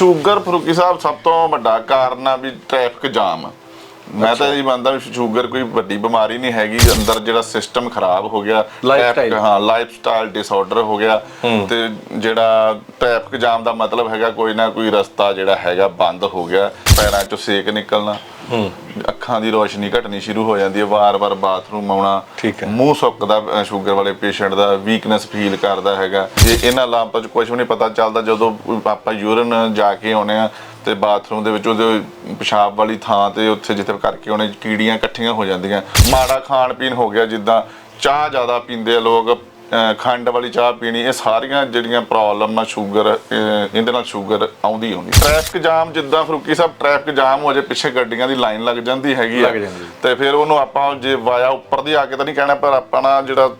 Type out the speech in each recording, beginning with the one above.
Sugar Farooqui ਸਾਹਿਬ ਸਭ ਤੋਂ ਵੱਡਾ ਕਾਰਨ ਆ ਵੀ ਟ੍ਰੈਫਿਕ ਜਾਮ। ਮੈਂ ਤਾਂ ਇਹ ਮੰਨਦਾ ਵੀ ਸ਼ੂਗਰ ਕੋਈ ਵੱਡੀ ਬਿਮਾਰੀ ਨਹੀਂ ਹੈਗੀ ਅੰਦਰ ਜਿਹੜਾ ਸਿਸਟਮ ਖਰਾਬ ਹੋ ਗਿਆ traffic- ਹਾਂ ਲਾਈਫ ਸਟਾਈਲ ਡਿਸਆਰਡਰ ਹੋ ਗਿਆ। ਤੇ ਜਿਹੜਾ ਟ੍ਰੈਫਿਕ ਜਾਮ ਦਾ ਮਤਲਬ ਹੈਗਾ ਕੋਈ ਨਾ ਕੋਈ ਰਸਤਾ ਜਿਹੜਾ ਹੈਗਾ ਬੰਦ ਹੋ ਗਿਆ। ਪੈਰਾਂ ਚੋਂ ਸੇਕ ਨਿਕਲਣਾ। ਅੱਖਾਂ ਦੀ ਰੋਸ਼ਨੀ ਘਟਣੀ ਸ਼ੁਰੂ ਹੋ ਜਾਂਦੀ ਹੈ ਵਾਰ-ਵਾਰ ਬਾਥਰੂਮ ਆਉਣਾ। ਠੀਕ ਹੈ। ਮੂੰਹ ਸੁੱਕਦਾ ਸ਼ੂਗਰ ਵਾਲੇ ਪੇਸ਼ੈਂਟ ਦਾ ਵੀਕਨੈਸ ਫੀਲ ਕਰਦਾ ਹੈਗਾ। ਜੇ ਇਹਨਾਂ ਲਾਂਪਾਂ 'ਚ ਕੁਝ ਵੀ ਨਹੀਂ ਪਤਾ ਚੱਲਦਾ ਜਦੋਂ ਆਪਾਂ ਯੂਰਨ ਜਾ ਕੇ ਆਉਨੇ ਆ ਤੇ ਬਾਥਰੂਮ ਦੇ ਵਿੱਚ ਉਹਦੇ ਪਿਸ਼ਾਬ ਵਾਲੀ ਥਾਂ ਤੇ ਉੱਥੇ ਜਿੱਥੇ ਕਰਕੇ ਉਹਨੇ ਕੀੜੀਆਂ ਇਕੱਠੀਆਂ ਹੋ ਜਾਂਦੀਆਂ। ਮਾੜਾ ਖਾਣ ਪੀਣ ਹੋ ਗਿਆ ਜਿੱਦਾਂ ਚਾਹ ਜ਼ਿਆਦਾ ਪੀਂਦੇ ਆ ਲੋਕ ਖੰਡ ਵਾਲੀ ਚਾਹ ਪੀਣੀ ਇਹ ਸਾਰੀਆਂ ਜਿਹੜੀਆਂ ਪ੍ਰੋਬਲਮ ਆ ਸ਼ੂਗਰ ਇਹਦੇ ਨਾਲ ਸ਼ੂਗਰ ਆਉਂਦੀ ਆਉਂਦੀ ਟ੍ਰੈਫਿਕ ਜਾਮ ਜਿੱਦਾਂ ਫਰੂਕੀ ਸਾਹਿਬ ਟ੍ਰੈਫਿਕ ਜਾਮ ਹੋ ਜੇ ਪਿੱਛੇ ਗੱਡੀਆਂ ਦੀ ਲਾਈਨ ਲੱਗ ਜਾਂਦੀ ਹੈਗੀ ਆ। ਤੇ ਫਿਰ ਉਹਨੂੰ ਆਪਾਂ ਜੇ ਵਾਇਆ ਉੱਪਰ ਦੀ ਆ ਕੇ ਤਾਂ ਨਹੀਂ ਕਹਿਣਾ ਪਰ ਆਪਣਾ ਜਿਹੜਾ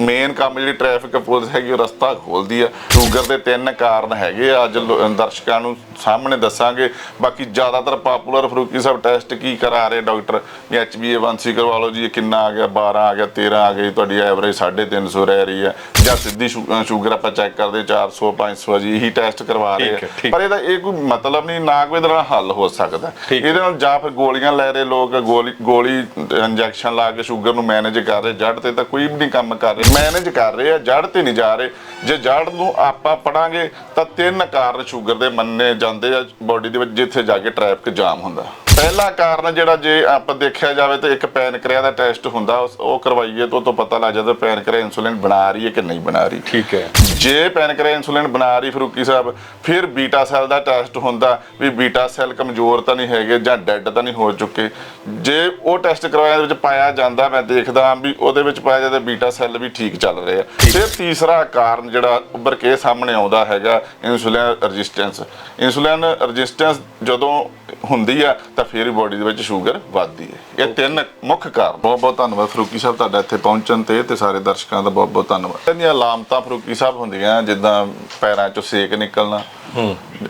ਮੇਨ ਕੰਮ ਜਿਹੜੀ ਟ੍ਰੈਫਿਕ ਪੁਲਿਸ ਹੈਗੀ ਉਹ ਰਸਤਾ ਖੋਲਦੀ ਆ। ਸ਼ੂਗਰ ਦੇ ਤਿੰਨ ਕਾਰਨ ਹੈਗੇ ਅੱਜ ਦਰਸ਼ਕਾਂ ਨੂੰ ਸਾਹਮਣੇ ਦੱਸਾਂਗੇ। ਬਾਕੀ ਜ਼ਿਆਦਾਤਰ ਪਾਪੂਲਰ ਫਰੂਕੀ ਸਾਹਿਬ ਟੈਸਟ ਕੀ ਕਰਾ ਰਹੇ ਡਾਕਟਰ HbA1c ਕਰਵਾ ਲਓ ਜੀ ਇਹ ਕਿੰਨਾ ਆ ਗਿਆ? 12 ਆ ਗਿਆ 13 ਆ ਗਈ ਤੁਹਾਡੀ ਐਵਰੇਜ 350 ਰਹਿ ਰਹੀ ਹੈ ਜਾਂ ਸਿੱਧੀ ਸ਼ੂਗਰ ਆਪਾਂ ਚੈੱਕ ਕਰਦੇ 400 500 ਜੀ ਇਹੀ ਟੈਸਟ ਕਰਵਾ ਰਹੇ ਆ। ਪਰ ਇਹਦਾ ਇਹ ਕੋਈ ਮਤਲਬ ਨਹੀਂ ਨਾ ਕੋਈ ਇਹਦੇ ਹੱਲ ਹੋ ਸਕਦਾ। ਇਹਦੇ ਨਾਲ ਜਾਂ ਫਿਰ ਗੋਲੀਆਂ ਲੈ ਰਹੇ ਲੋਕ ਗੋਲੀ ਗੋਲੀ ਇੰਜੈਕਸ਼ਨ ਲਾ ਕੇ ਸ਼ੂਗਰ ਨੂੰ ਮੈਨੇਜ ਕਰ ਰਹੇ ਜੜ ਤੇ ਤਾਂ ਕੋਈ ਵੀ ਨਹੀਂ ਕੰਮ ਕਰ ਰਹੇ। ਮੈਨੇਜ ਕਰ ਰਹੇ ਆ ਜੜ ਤੇ ਨਹੀਂ ਜਾ ਰਹੇ। ਜੇ ਜੜ ਨੂੰ ਆਪਾਂ ਪੜਾਂਗੇ ਤਾਂ ਤਿੰਨ ਕਾਰਨ ਸ਼ੂਗਰ ਦੇ ਮੰਨੇ ਜਾਂਦੇ ਆ ਬੋਡੀ ਦੇ ਵਿੱਚ, ਜਿੱਥੇ ਜਾ ਕੇ ਟ੍ਰੈਫਿਕ ਜਾਮ ਹੁੰਦਾ। ਪਹਿਲਾ ਕਾਰਨ ਜਿਹੜਾ ਜੇ ਆਪਾਂ ਦੇਖਿਆ ਜਾਵੇ ਤਾਂ ਇੱਕ ਪੈਨਕ੍ਰੀਆ ਦਾ ਟੈਸਟ ਹੁੰਦਾ ਉਹ ਕਰਵਾਈਏ ਤਾਂ ਉਹ ਤੋਂ ਪਤਾ ਲੱਗ ਜਾਂਦਾ ਪੈਨਕ੍ਰੀਆ ਇਨਸੂਲਿਨ ਬਣਾ ਰਹੀ ਹੈ ਕਿ ਨਹੀਂ ਬਣਾ ਰਹੀ। ਠੀਕ ਹੈ। ਜੇ ਪੈਨਕ੍ਰੀਆ ਇਨਸੂਲਿਨ ਬਣਾ ਰਹੀ ਫਰੂਕੀ ਸਾਹਿਬ ਫਿਰ ਬੀਟਾ ਸੈੱਲ ਦਾ ਟੈਸਟ ਹੁੰਦਾ ਵੀ ਬੀਟਾ ਸੈੱਲ ਕਮਜ਼ੋਰ ਤਾਂ ਨਹੀਂ ਹੈਗੇ ਜਾਂ ਡੈੱਡ ਤਾਂ ਨਹੀਂ ਹੋ ਚੁੱਕੇ। ਜੇ ਉਹ ਟੈਸਟ ਕਰਵਾਇਆ ਦੇ ਵਿੱਚ ਪਾਇਆ ਜਾਂਦਾ ਮੈਂ ਦੇਖਦਾ ਹਾਂ ਵੀ ਉਹਦੇ ਵਿੱਚ ਪਾਇਆ ਜਾਂਦਾ ਬੀਟਾ ਸੈੱਲ ਵੀ ਠੀਕ ਚੱਲ ਰਹੇ ਆ ਫਿਰ ਤੀਸਰਾ ਕਾਰਨ ਜਿਹੜਾ ਉੱਭਰ ਕੇ ਸਾਹਮਣੇ ਆਉਂਦਾ ਹੈਗਾ ਇਨਸੂਲਿਨ ਰੈਜ਼ਿਸਟੈਂਸ। ਇਨਸੂਲਿਨ ਰੈਜ਼ਿਸਟੈਂਸ ਜਦੋਂ ਹੁੰਦੀ ਆ ਤਾਂ ਫਿਰ ਬੋਡੀ ਦੇ ਵਿੱਚ ਸ਼ੂਗਰ ਵੱਧਦੀ ਹੈ। ਇਹ ਤਿੰਨ ਮੁੱਖ ਕਾਰਨ। ਬਹੁਤ ਬਹੁਤ ਧੰਨਵਾਦ ਫਰੂਕੀ ਸਾਹਿਬ ਤੁਹਾਡਾ ਇੱਥੇ ਪਹੁੰਚਣ ਤੇ ਤੇ ਸਾਰੇ ਦਰਸ਼ਕਾਂ ਦਾ ਬਹੁਤ ਬਹੁਤ ਧੰਨਵਾਦ। ਇਹਦੀਆਂ ਲਾਮਤਾਂ ਫਰੂਕੀ ਸਾਹਿਬ ਹੁੰਦੀਆਂ ਜਿੱਦਾਂ ਪੈਰਾਂ ਚੋਂ ਸੇਕ ਨਿਕਲਣਾ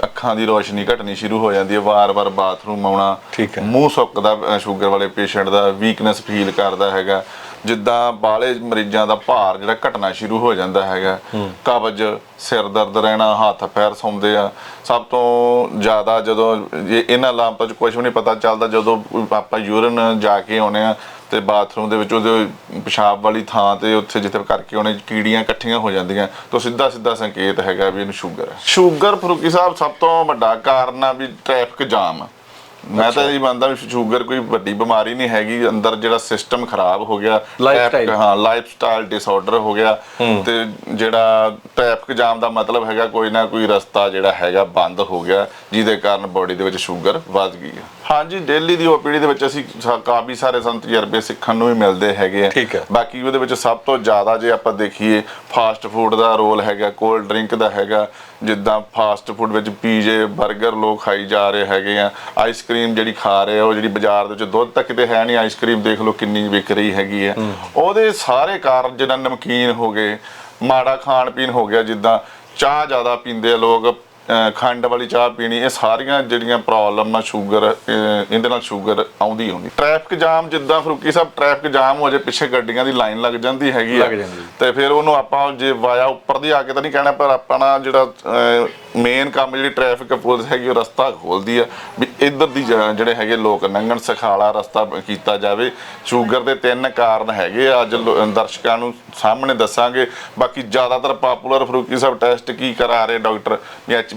ਅੱਖਾਂ ਦੀ ਰੋਸ਼ਨੀ ਘਟਣੀ ਸ਼ੁਰੂ ਹੋ ਜਾਂਦੀ ਹੈ ਵਾਰ-ਵਾਰ ਬਾਥਰੂਮ ਆਉਣਾ। ਮੂੰਹ ਸੁੱਕਦਾ ਸ਼ੂਗਰ ਵਾਲੇ ਪੇਸ਼ੈਂਟ ਦਾ ਵੀਕਨੈਸ ਫੀਲ ਕਰਦਾ ਹੈਗਾ। ਜਿੱਦਾਂ ਬਾਲੇ ਮਰੀਜ਼ਾਂ ਦਾ ਭਾਰ ਜਿਹੜਾ ਘਟਣਾ ਸ਼ੁਰੂ ਹੋ ਜਾਂਦਾ ਹੈਗਾ। ਕਬਜ਼ ਸਿਰ ਦਰਦ ਰਹਿਣਾ ਹੱਥ ਪੈਰ ਸੌਂਦੇ ਆ। ਸਭ ਤੋਂ ਜ਼ਿਆਦਾ ਜਦੋਂ ਇਹ- ਇਹਨਾਂ ਲਾਂਪਾਂ 'ਚ ਕੁਝ ਵੀ ਨਹੀਂ ਪਤਾ ਚੱਲਦਾ ਜਦੋਂ ਆਪਾਂ ਯੂਰਨ ਜਾ ਕੇ ਆਉਨੇ ਆ ਤੇ ਬਾਥਰੂਮ ਦੇ ਵਿੱਚ ਉਹਦੇ ਪਿਸ਼ਾਬ ਵਾਲੀ ਥਾਂ ਤੇ ਉੱਥੇ ਜਿੱਥੇ ਕਰਕੇ ਉਹਨੇ ਕੀੜੀਆਂ ਇਕੱਠੀਆਂ ਹੋ ਜਾਂਦੀਆਂ ਤਾਂ ਸਿੱਧਾ ਸਿੱਧਾ ਸੰਕੇਤ ਹੈਗਾ ਵੀ ਇਹਨੂੰ ਸ਼ੂਗਰ ਹੈ ਸ਼ੂਗਰ ਫਰੂਕੀ ਸਾਹਿਬ ਸਭ ਤੋਂ ਵੱਡਾ ਕਾਰਨ ਆ ਵੀ ਟ੍ਰੈਫਿਕ ਜਾਮ ਮੈਂ ਤਾਂ ਇਹ ਮੰਨਦਾ ਵੀ ਸ਼ੂਗਰ ਕੋਈ ਵੱਡੀ ਬਿਮਾਰੀ ਨਹੀਂ ਹੈਗੀ ਅੰਦਰ ਜਿਹੜਾ ਸਿਸਟਮ ਖਰਾਬ ਹੋ ਗਿਆ traffic- ਹਾਂ ਲਾਈਫ ਸਟਾਈਲ ਡਿਸਆਰਡਰ ਹੋ ਗਿਆ ਤੇ ਜਿਹੜਾ ਟ੍ਰੈਫਿਕ ਜਾਮ ਦਾ ਮਤਲਬ ਹੈਗਾ ਕੋਈ ਨਾ ਕੋਈ ਰਸਤਾ ਜਿਹੜਾ ਹੈਗਾ ਬੰਦ ਹੋ ਗਿਆ ਜਿਹਦੇ ਕਾਰਨ ਬੋਡੀ ਦੇ ਵਿੱਚ ਸ਼ੂਗਰ ਵੱਧ ਗਈ ਹੈ ਹਾਂਜੀ ਡੇਲੀ ਦੀ ਓਪੀਡੀ ਦੇ ਵਿੱਚ ਅਸੀਂ ਕਾਫੀ ਸਾਰੇ ਸੰਤ ਤਜਰਬੇ ਸਿੱਖਣ ਨੂੰ ਵੀ ਮਿਲਦੇ ਹੈਗੇ ਆ। ਠੀਕ ਹੈ। ਬਾਕੀ ਉਹਦੇ ਵਿੱਚ ਸਭ ਤੋਂ ਜ਼ਿਆਦਾ ਜੇ ਆਪਾਂ ਦੇਖੀਏ ਫਾਸਟ ਫੂਡ ਦਾ ਰੋਲ ਹੈਗਾ ਕੋਲਡ ਡਰਿੰਕ ਦਾ ਹੈਗਾ ਜਿੱਦਾਂ ਫਾਸਟ ਫੂਡ ਵਿੱਚ ਪੀਜੇ 버ਗਰ ਲੋਕ ਖਾਈ ਜਾ ਰਹੇ ਹੈਗੇ ਆ। ਆਈਸਕ੍ਰੀਮ ਜਿਹੜੀ ਖਾ ਰਹੇ ਆ ਉਹ ਜਿਹੜੀ ਬਾਜ਼ਾਰ ਦੇ ਵਿੱਚ ਦੁੱਧ ਤੱਕ ਤੇ ਹੈ ਨਹੀਂ ਆਈਸਕ੍ਰੀਮ ਦੇਖ ਲਓ ਕਿੰਨੀ ਵਿਕ ਰਹੀ ਹੈਗੀ ਆ। ਉਹਦੇ ਸਾਰੇ ਕਾਰਨ ਜਿੱਦਾਂ ਨਮਕੀਨ ਹੋ ਗਏ ਮਾੜਾ ਖਾਣ ਪੀਣ ਹੋ ਗਿਆ ਜਿੱਦਾਂ ਚਾਹ ਜ਼ਿਆਦਾ ਪੀਂਦੇ ਆ ਲੋਕ ਖੰਡ ਵਾਲੀ ਚਾਹ ਪੀਣੀ ਇਹ ਸਾਰੀਆਂ ਜਿਹੜੀਆਂ ਪ੍ਰੋਬਲਮ ਆ ਸ਼ੂਗਰ ਇਹਦੇ ਨਾਲ ਸ਼ੂਗਰ ਆਉਂਦੀ ਆਉਂਦੀ। ਟ੍ਰੈਫਿਕ ਜਾਮ ਜਿੱਦਾਂ ਫਰੂਕੀ ਸਾਹਿਬ ਟ੍ਰੈਫਿਕ ਜਾਮ ਹੋ ਜੇ ਪਿੱਛੇ ਗੱਡੀਆਂ ਦੀ ਲਾਈਨ ਲੱਗ ਜਾਂਦੀ ਹੈਗੀ ਆ। ਤੇ ਫਿਰ ਉਹਨੂੰ ਆਪਾਂ ਜੇ ਵਾਇਆ ਉੱਪਰ ਦੀ ਆ ਕੇ ਤਾਂ ਨਹੀਂ ਕਹਿਣਾ ਪਰ ਆਪਣਾ ਜਿਹੜਾ ਮੇਨ ਕੰਮ ਜਿਹੜੀ ਟ੍ਰੈਫਿਕ ਪੁਲਿਸ ਹੈਗੀ ਉਹ ਰਸਤਾ ਖੋਲਦੀ ਆ ਵੀ ਇੱਧਰ ਦੀ ਜਿਹੜੇ ਹੈਗੇ ਲੋਕ ਲੰਘਣ ਸਖਾਲਾ ਰਸਤਾ ਕੀਤਾ ਜਾਵੇ। ਸ਼ੂਗਰ ਦੇ ਤਿੰਨ ਕਾਰਨ ਹੈਗੇ ਆ ਅੱਜ ਦਰਸ਼ਕਾਂ ਨੂੰ ਸਾਹਮਣੇ ਦੱਸਾਂਗੇ। ਬਾਕੀ ਜ਼ਿਆਦਾਤਰ ਪਾਪੂਲਰ ਫਰੂਕੀ ਸਾਹਿਬ ਟੈਸਟ ਕੀ ਕਰਾ ਰਹੇ ਡਾਕਟਰ?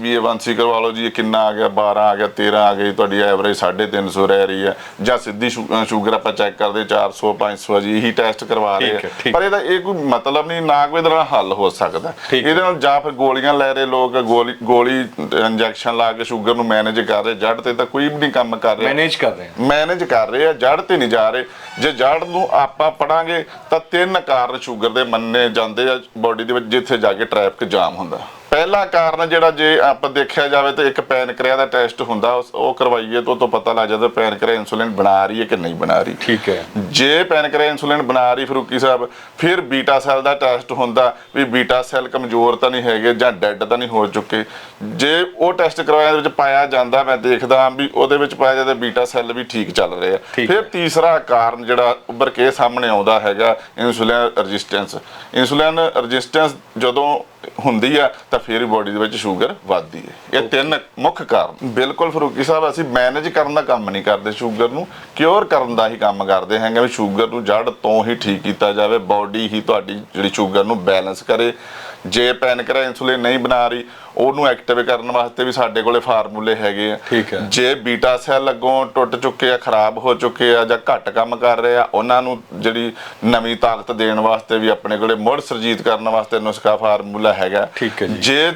HbA1c ਕਰਵਾ ਲਓ ਜੀ ਇਹ ਕਿੰਨਾ ਆ ਗਿਆ? 12 ਆ ਗਿਆ 13 ਆ ਗਈ ਤੁਹਾਡੀ ਐਵਰੇਜ 350 ਰਹਿ ਰਹੀ ਹੈ। ਜਾਂ ਸਿੱਧੀ ਸ਼ੂਗਰ ਆਪਾਂ ਚੈੱਕ ਕਰਦੇ 400 500 ਜੀ ਇਹੀ ਟੈਸਟ ਕਰਵਾ ਰਹੇ ਆ। ਪਰ ਇਹਦਾ ਇਹ ਕੋਈ ਮਤਲਬ ਨਹੀਂ ਨਾ ਕੋਈ ਇਹਦੇ ਹੱਲ ਹੋ ਸਕਦਾ। ਇਹਦੇ ਨਾਲ ਜਾਂ ਫਿਰ ਗੋਲੀਆਂ ਲੈ ਰਹੇ ਲੋਕ ਗੋਲੀ ਗੋਲੀ ਇੰਜੈਕਸ਼ਨ ਲਾ ਕੇ ਸ਼ੂਗਰ ਨੂੰ ਮੈਨੇਜ ਕਰ ਰਹੇ ਜੜ ਤੇ ਤਾਂ ਕੋਈ ਵੀ ਨਹੀਂ ਕੰਮ ਕਰ ਰਿਹਾ। ਮੈਨੇਜ ਕਰ ਰਹੇ ਮੈਨੇਜ ਕਰ ਰਹੇ ਆ ਜੜ ਤੇ ਨਹੀਂ ਜਾ ਰਹੇ। ਜੇ ਜੜ ਨੂੰ ਆਪਾਂ ਪੜਾਂਗੇ ਤਾਂ ਤਿੰਨ ਕਾਰਨ ਸ਼ੂਗਰ ਦੇ ਮੰਨੇ ਜਾਂਦੇ ਆ ਬੋਡੀ ਦੇ ਵਿੱਚ ਜਿੱਥੇ ਜਾ ਕੇ ਟ੍ਰੈਫਿਕ ਜਾਮ ਹੁੰਦਾ। ਪਹਿਲਾ ਕਾਰਨ ਜਿਹੜਾ ਜੇ ਆਪਾਂ ਦੇਖਿਆ ਜਾਵੇ ਤਾਂ ਇੱਕ ਪੈਨਕ੍ਰੀਆ ਦਾ ਟੈਸਟ ਹੁੰਦਾ ਉਹ ਕਰਵਾਈਏ ਤਾਂ ਤੋਂ ਪਤਾ ਲੱਗ ਜਾਂਦਾ ਪੈਨਕ੍ਰੀਆ ਇਨਸੂਲਿਨ ਬਣਾ ਰਹੀ ਹੈ ਕਿ ਨਹੀਂ ਬਣਾ ਰਹੀ। ਠੀਕ ਹੈ। ਜੇ ਪੈਨਕ੍ਰੀਆ ਇਨਸੂਲਿਨ ਬਣਾ ਰਹੀ ਫਰੂਕੀ ਸਾਹਿਬ ਫਿਰ ਬੀਟਾ ਸੈੱਲ ਦਾ ਟੈਸਟ ਹੁੰਦਾ ਵੀ ਬੀਟਾ ਸੈੱਲ ਕਮਜ਼ੋਰ ਤਾਂ ਨਹੀਂ ਹੈਗੇ ਜਾਂ ਡੈੱਡ ਤਾਂ ਨਹੀਂ ਹੋ ਚੁੱਕੇ। ਜੇ ਉਹ ਟੈਸਟ ਕਰਵਾਇਆ ਦੇ ਵਿੱਚ ਪਾਇਆ ਜਾਂਦਾ ਮੈਂ ਦੇਖਦਾ ਵੀ ਉਹਦੇ ਵਿੱਚ ਪਾਇਆ ਜਾਂਦਾ ਬੀਟਾ ਸੈੱਲ ਵੀ ਠੀਕ ਚੱਲ ਰਹੇ। ਆ ਫਿਰ ਤੀਸਰਾ ਕਾਰਨ ਜਿਹੜਾ ਉੱਭਰ ਕੇ ਸਾਹਮਣੇ ਆਉਂਦਾ ਹੈਗਾ ਇਨਸੂਲਿਨ ਰੈਜ਼ਿਸਟੈਂਸ। ਇਨਸੂਲਿਨ ਰੈਜ਼ਿਸਟੈਂਸ ਜਦੋਂ ਹੁੰਦੀ ਆ ਤਾਂ ਫਿਰ ਬੋਡੀ ਦੇ ਵਿੱਚ ਸ਼ੂਗਰ ਵੱਧਦੀ ਹੈ ਇਹ ਤਿੰਨ ਮੁੱਖ ਕਾਰਨ। ਬਿਲਕੁਲ ਫਰੂਕੀ ਸਾਹਿਬ ਅਸੀਂ ਮੈਨੇਜ ਕਰਨ ਦਾ ਕੰਮ ਨਹੀਂ ਕਰਦੇ ਸ਼ੂਗਰ ਨੂੰ। ਕਿਉਰ ਕਰਨ ਦਾ ਹੀ ਕੰਮ ਕਰਦੇ ਹੈਗੇ ਵੀ ਸ਼ੂਗਰ ਨੂੰ ਜੜ ਤੋਂ ਹੀ ਠੀਕ ਕੀਤਾ ਜਾਵੇ ਬੋਡੀ ਹੀ ਤੁਹਾਡੀ ਜਿਹੜੀ ਸ਼ੂਗਰ ਨੂੰ ਬੈਲੈਂਸ ਕਰੇ। ਜੇ ਪੈਨਕਰਾ ਇਨਸੂਲਿਨ ਨਹੀਂ ਬਣਾ ਰਹੀ ਉਹਨੂੰ ਐਕਟਿਵ ਕਰਨ ਵਾਸਤੇ ਵੀ ਸਾਡੇ ਕੋਲੇ ਫਾਰਮੂਲੇ ਹੈਗੇ ਆ ਠੀਕ ਹੈ। ਜੇ ਬੀਟਾ ਸੈੱਲ ਅੱਗੋਂ ਟੁੱਟ ਚੁੱਕੇ ਆ ਖਰਾਬ ਹੋ ਚੁੱਕੇ ਆ ਜਾਂ ਘੱਟ ਕੰਮ ਕਰ ਰਹੇ ਆ ਉਹਨਾਂ ਨੂੰ ਜਿਹੜੀ ਨਵੀਂ ਤਾਕਤ ਦੇਣ ਵਾਸਤੇ ਵੀ ਆਪਣੇ ਕੋਲੇ ਮੁੜ ਸਰਜੀਤ ਕਰਨ ਵਾਸਤੇ ਨੁਸਖਾ ਫਾਰਮੂਲਾ ਹੈਗਾ ਠੀਕ ਹੈ ਜੀ। ਜੇ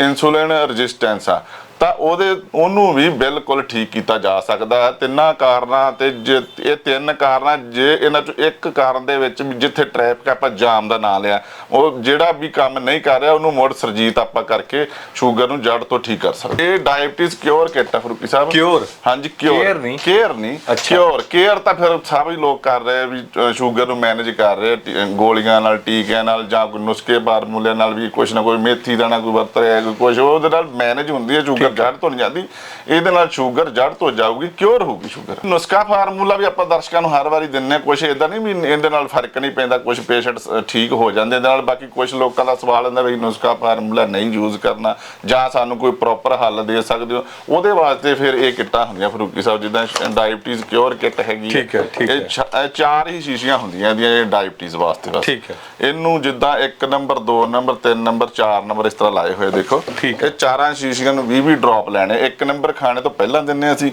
ਇਨਸੂਲਿਨ ਰੈਜ਼ਿਸਟੈਂਸ ਆ ਤਾਂ ਉਹਦੇ ਉਹਨੂੰ ਵੀ ਬਿਲਕੁਲ ਠੀਕ ਕੀਤਾ ਜਾ ਸਕਦਾ ਹੈ। ਤਿੰਨਾਂ ਕਾਰਨਾਂ ਤੇ ਜੇ ਇਹ ਤਿੰਨ ਕਾਰਨਾਂ ਜੇ ਇਹਨਾਂ ਚੋਂ ਇੱਕ ਕਾਰਨ ਦੇ ਵਿੱਚ ਜਿੱਥੇ ਟ੍ਰੈਫਿਕ ਆਪਾਂ ਜਾਮ ਦਾ ਨਾਂ ਲਿਆ। ਉਹ ਜਿਹੜਾ ਵੀ ਕੰਮ ਨਹੀਂ ਕਰ ਰਿਹਾ ਉਹਨੂੰ ਮੁੜ ਸਰਜੀਤ ਆਪਾਂ ਕਰਕੇ ਸ਼ੂਗਰ ਨੂੰ ਜੜ ਤੋਂ ਠੀਕ ਕਰ ਸਕਦੇ। ਇਹ diabetes cure kit Farooqui sahib. Cure? ਹਾਂਜੀ ਕਿਉਰ ਨਹੀਂ? ਕੇਅਰ ਨਹੀਂ। ਅੱਛਾ। ਕਿਉਰ ਕੇਅਰ ਤਾਂ ਫਿਰ ਸਾਰੇ ਲੋਕ ਕਰ ਰਹੇ ਵੀ ਸ਼ੂਗਰ ਨੂੰ ਮੈਨੇਜ ਕਰ ਰਹੇ ਗੋਲੀਆਂ ਨਾਲ ਟੀਕਿਆਂ ਨਾਲ ਜਾਂ ਨੁਸਖੇ ਫਾਰਮੂਲੇ ਨਾਲ ਵੀ ਕੁਛ ਨਾ ਕੋਈ ਮੇਥੀ ਦਾਣਾ ਕੋਈ ਵਰਤ ਰਿਹਾ ਕੋਈ ਕੁਛ ਉਹਦੇ ਨਾਲ ਮੈਨੇਜ ਹੁੰਦੀ ਹੈ ਸ਼ੂਗਰ ਜੜ ਤੋਂ ਨਹੀਂ ਜਾਂਦੀ ਇਹਦੇ ਨਾਲ ਸ਼ੂਗਰ ਜੜ ਤੋਂ ਜਾਊਗੀ ਕਿਉਰ ਹੋਊਗੀ ਸ਼ੂਗਰ ਨੁਸਖਾ ਫਾਰਮੂਲਾ ਵੀ ਆਪਾਂ ਦਰਸ਼ਕਾਂ ਨੂੰ ਹਰ ਵਾਰੀ ਦਿੰਨੇ ਕੁਛ ਇਦਾਂ ਨਹੀਂ ਵੀ ਇਹਦੇ ਨਾਲ ਫ਼ਰਕ ਨਹੀਂ ਪੈਂਦਾ ਕੁਝ ਪੇਸ਼ੈਂਟ ਠੀਕ ਹੋ ਜਾਂਦੇ ਇਹਦੇ ਨਾਲ ਬਾਕੀ ਕੁਝ ਲੋਕਾਂ ਦਾ ਸਵਾਲ ਹੁੰਦਾ ਵੀ ਨੁਸਖਾ ਫਾਰਮੂਲਾ ਨਹੀਂ ਯੂਜ਼ ਕਰਨਾ ਜਾਂ ਸਾਨੂੰ ਕੋਈ ਪ੍ਰੋਪਰ ਹੱਲ ਦੇ ਸਕਦੇ ਹੋ ਉਹਦੇ ਵਾਸਤੇ ਫਿਰ ਇਹ ਕਿੱਟਾਂ ਹੁੰਦੀਆਂ ਫਰੂਕੀ ਸਾਹਿਬ ਜਿੱਦਾਂ ਡਾਇਬਟੀਜ਼ ਕਿਉਰ ਕਿੱਟ ਹੈਗੀ ਠੀਕ ਹੈ, ਠੀਕ ਹੈ। ਚਾਰ ਹੀ ਸ਼ੀਸ਼ੀਆਂ ਹੁੰਦੀਆਂ ਇਹਦੀਆਂ ਇਹ ਡਾਇਬਟੀਜ਼ ਵਾਸਤੇ ਬਸ ਠੀਕ ਹੈ। ਇਹਨੂੰ ਜਿੱਦਾਂ 1 ਨੰਬਰ 2 ਨੰਬਰ 3 ਨੰਬਰ 4 ਨੰਬਰ ਇਸ ਤਰ੍ਹਾਂ ਲਾਏ ਹੋਏ ਦੇਖੋ ਠੀਕ। ਇਹ ਚਾਰਾਂ ਸ਼ੀਸ਼ੀਆਂ ਨੂੰ 20 20 ਡ੍ਰੌਪ ਲੈਣੇ। ਇੱਕ ਨੰਬਰ ਖਾਣੇ ਤੋਂ ਪਹਿਲਾਂ ਦਿੰਨੇ ਅਸੀਂ।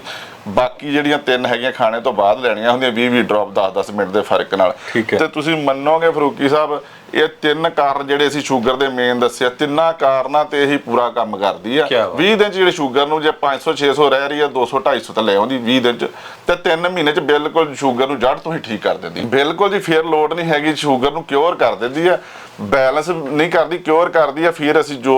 ਬਾਕੀ ਜਿਹੜੀਆਂ ਤਿੰਨ ਹੈਗੀਆਂ ਖਾਣੇ ਤੋਂ ਬਾਅਦ ਲੈਣੀਆਂ ਹੁੰਦੀਆਂ 20 20 ਡ੍ਰੌਪ 10 10 ਮਿੰਟ ਦੇ ਫ਼ਰਕ ਨਾਲ। ਤੇ ਤੁਸੀਂ ਮੰਨੋਗੇ ਫਰੂਕੀ ਸਾਹਿਬ ਇਹ ਤਿੰਨ ਕਾਰਨ ਜਿਹੜੇ ਅਸੀਂ ਸ਼ੂਗਰ ਦੇ ਮੇਨ ਦੱਸਿਆ। ਤਿੰਨਾਂ ਕਾਰਨਾਂ ਤੇ ਇਹੀ ਪੂਰਾ ਕੰਮ ਕਰਦੀ ਆ। ਕਿਆ ਬਾਤ। 20 ਦਿਨ ਚ ਜਿਹੜੀ ਸ਼ੂਗਰ ਨੂੰ ਜੇ 500 600 ਰਹਿ ਰਹੀ ਆ 200 250 ਤਾਂ ਲੈ ਆਉਂਦੀ 20 ਦਿਨ ਚ। ਤੇ 3 ਮਹੀਨੇ ਚ ਬਿਲਕੁਲ ਸ਼ੂਗਰ ਨੂੰ ਜੜ ਤੋਂ ਹੀ ਠੀਕ ਕਰ ਦਿੰਦੀ। ਬਿਲਕੁਲ ਜੀ ਫੇਰ ਲੋਡ ਨਹੀਂ ਹੈਗੀ ਸ਼ੂਗਰ ਨੂੰ ਕਿਉਰ ਕਰ ਦਿੰਦੀ ਆ। ਬੈਲੈਂਸ ਨਹੀਂ ਕਰਦੀ ਕਿਉਰ ਕਰਦੀ ਆ। ਫਿਰ ਅਸੀਂ ਜੋ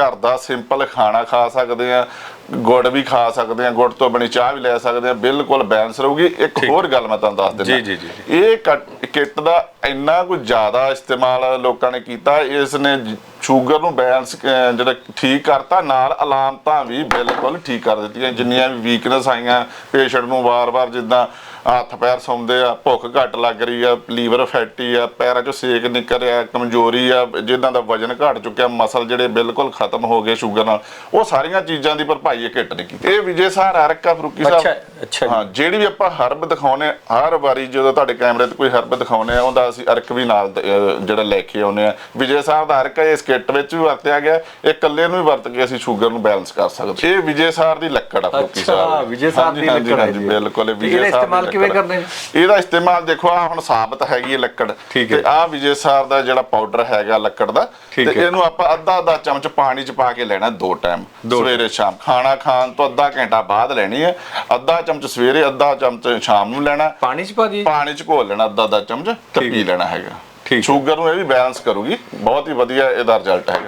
ਘਰ ਦਾ ਸਿੰਪਲ ਖਾਣਾ ਖਾ ਸਕਦੇ ਆ ਗੁੜ ਵੀ ਖਾ ਸਕਦੇ ਆ ਗੁੜ ਤੋਂ ਬਣੀ ਚਾਹ ਵੀ ਲੈ ਸਕਦੇ ਆ ਬਿਲਕੁਲ ਬੈਲੈਂਸ ਰਹੂਗੀ। ਇੱਕ ਹੋਰ ਗੱਲ ਮੈਂ ਤੁਹਾਨੂੰ ਦੱਸ ਦਿੰਦਾ। ਜੀ, ਜੀ, ਜੀ, ਇਹ ਕੱਟ- ਦਾ ਇੰਨਾ ਕੁ ਜ਼ਿਆਦਾ ਇਸਤੇਮਾਲ ਲੋਕਾਂ ਨੇ ਕੀਤਾ ਇਸ ਨੇ ਸ਼ੂਗਰ ਨੂੰ ਬੈਲੈਂਸ ਜਿਹੜਾ ਠੀਕ ਕਰਤਾ ਨਾਲ ਅਲਾਮਤਾਂ ਵੀ ਬਿਲਕੁਲ ਠੀਕ ਕਰ ਦਿੱਤੀਆਂ। ਜਿੰਨੀਆਂ ਵੀ ਵੀਕਨੈਸ ਆਈਆਂ ਪੇਸ਼ੈਂਟ ਨੂੰ ਵਾਰ-ਵਾਰ ਜਿੱਦਾਂ ਹੱਥ ਪੈਰ ਸੌਂਦੇ ਆ ਭੁੱਖ ਘੱਟ ਲੱਗ ਰਹੀ ਆ ਲੀਵਰ ਫੈਟੀ ਆ ਪੈਰਾਂ 'ਚੋਂ ਸੇਕ ਨਿਕਲ ਰਿਹਾ ਕਮਜ਼ੋਰੀ ਆ ਜਿਨ੍ਹਾਂ ਦਾ ਵਜਨ ਘਟ ਚੁੱਕਿਆ ਮਸਲ ਜਿਹੜੇ ਬਿਲਕੁਲ ਖਤਮ ਹੋ ਗਏ ਸ਼ੂਗਰ ਨਾਲ ਉਹ ਸਾਰੀਆਂ ਚੀਜ਼ਾਂ ਦੀ ਭਰਪਾਈ ਇਹ ਕਿੱਟ ਨੇ ਕੀਤੀ। ਇਹ ਵਿਜੇ ਸਹਾਰਾ ਅਰਕਾ ਫਰੂਕੀ ਸਾਹਿਬ ਅੱਛਾ, ਅੱਛਾ। ਹਾਂ ਜਿਹੜੀ ਵੀ ਆਪਾਂ ਹਰਬ ਦਿਖਾਉਨੇ ਹਰ ਵਾਰੀ ਜਦੋਂ ਤੁਹਾਡੇ ਕੈਮਰੇ ਤੇ ਕੋਈ ਹਰਬ ਦਿਖਾਉਨੇ ਆ ਉਹਦਾ ਅਸੀਂ ਅਰਕ ਵੀ ਨਾਲ ਜਿਹੜਾ ਲੈ ਕੇ ਆਉਨੇ ਆ। ਵਿਜੇ ਸਾਹਿਬ ਦਾ ਅਰਕ ਇਸ ਕਿੱਟ ਵਿੱਚ ਵੀ ਵਰਤਿਆ ਗਿਆ ਇਹ ਇਕੱਲੇ ਨੂੰ ਵੀ ਵਰਤ ਕੇ ਅਸੀਂ ਸ਼ੂਗਰ ਨੂੰ ਬੈਲੈਂਸ ਕਰ ਸਕਦੇ। ਇਹ ਵਿਜੇ ਸਾਹਿਬ ਦੀ ਲੱਕੜ ਆ ਫਰੂਕੀ ਅੱਛਾ, ਸਾਹਿਬ ਵਿਜੇ ਸਾਹਿਬ ਦੀ ਲੱਕੜ ਹੈ। ਬਿਲਕੁਲ ਵਿਜੇ ਇਸਤੇਮਾਲ ਕਿਵੇਂ। ਕਰਦੇ ਨੇ? ਇਹਦਾ ਇਸਤੇਮਾਲ ਦੇਖੋ ਆ ਹੁਣ ਸਾਬਤ ਹੈਗੀ ਹੈ ਲੱਕੜ। ਤੇ ਆ ਵਿਜੇ ਸਾਹਿਬ ਦਾ ਜਿਹੜਾ ਪਾਊਡਰ ਹੈਗਾ ਲੱਕੜ ਦਾ ਤੇ। ਇਹਨੂੰ ਆਪਾਂ ਅੱਧਾ ਅੱਧਾ ਚਮਚ ਪਾਣੀ ਚ ਪਾ ਕੇ ਲੈਣਾ ਦੋ ਟਾਈਮ ਦੋ ਸਵੇਰੇ ਸ਼ਾਮ ਖਾਣਾ ਖਾਣ ਤੋਂ ਅੱਧਾ ਘੰਟਾ ਬਾਅਦ ਲੈਣੀ ਹੈ ਅੱਧਾ ਚਮਚ ਸਵੇਰੇ ਅੱਧਾ ਚਮਚ ਸ਼ਾਮ ਨੂੰ ਲੈਣਾ ਪਾਣੀ ਚ ਪਾ ਦਈਏ ਪਾਣੀ ਚ ਘੋਲ ਲੈਣਾ ਅੱਧਾ ਅੱਧਾ ਚਮਚ ਤੇ ਪੀ। ਲੈਣਾ ਹੈਗਾ ਠੀਕ। ਸ਼ੂਗਰ ਨੂੰ ਇਹ ਵੀ ਬੈਲੈਂਸ ਕਰੂਗੀ ਬਹੁਤ ਹੀ ਵਧੀਆ ਇਹਦਾ ਰਿਜ਼ਲਟ ਹੈਗਾ